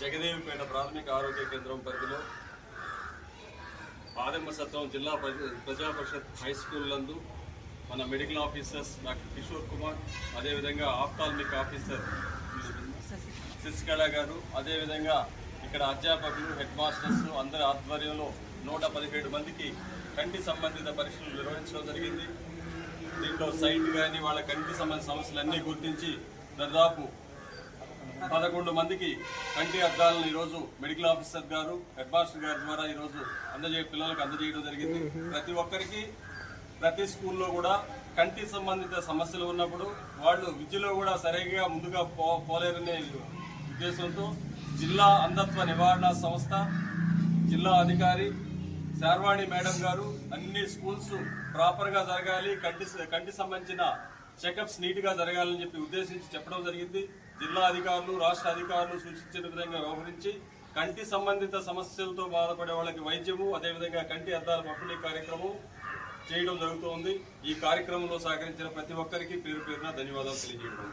జగదేవిపేట ప్రాథమిక ఆరోగ్య కేంద్రం పరిధిలో ఆదమ్మ సత్వం జిల్లా ప్రజ- ప్రజా పరిషత్ హై స్కూల్ నందు మన medical officers doctor Kishore Kumar అదేవిధంగా ఆఫ్థాల్మిక్ ఆఫీసర్ శశికళ గారు అదేవిధంగా ఇక్కడ అధ్యాపకులు హెడ్ మాస్టర్స్ అందరి ఆధ్వర్యంలో నూట పదిహేడు మందికి కంటి సంబంధిత పరీక్షలు నిర్వహించడం జరిగింది. దీంట్లో సైట్ కానీ వాళ్ళ కంటి సంబంధిత సమస్యలన్నీ గుర్తించి దాదాపు పదకొండు మందికి కంటి అద్దాలను ఈరోజు మెడికల్ ఆఫీసర్ గారు హెడ్ మాస్టర్ గారి ద్వారా ఈరోజు అందజే పిల్లలకు అందజేయడం జరిగింది. ప్రతి ఒక్కరికి ప్రతి స్కూల్లో కూడా కంటి సంబంధిత సమస్యలు ఉన్నప్పుడు వాళ్ళు విద్యలో కూడా సరిగ్గా ముందుగా పో పోలేరనే ఉద్దేశంతో జిల్లా అంధత్వ నివారణ సంస్థ జిల్లా అధికారి శార్వాణి మేడం గారు అన్ని స్కూల్స్ ప్రాపర్గా జరగాలి కంటి కంటి సంబంధించిన చెకప్స్ నీట్గా జరగాలని చెప్పి ఉద్దేశించి చెప్పడం జరిగింది. జిల్లా అధికారులు రాష్ట్ర అధికారులు సూచించిన విధంగా వ్యవహరించి కంటి సంబంధిత సమస్యలతో బాధపడే వాళ్ళకి వైద్యము అదేవిధంగా కంటి అద్దాల పంపిణీ కార్యక్రమం చేయడం జరుగుతోంది. ఈ కార్యక్రమంలో సహకరించిన ప్రతి ఒక్కరికి పేరు పేరున ధన్యవాదాలు తెలియజేయడం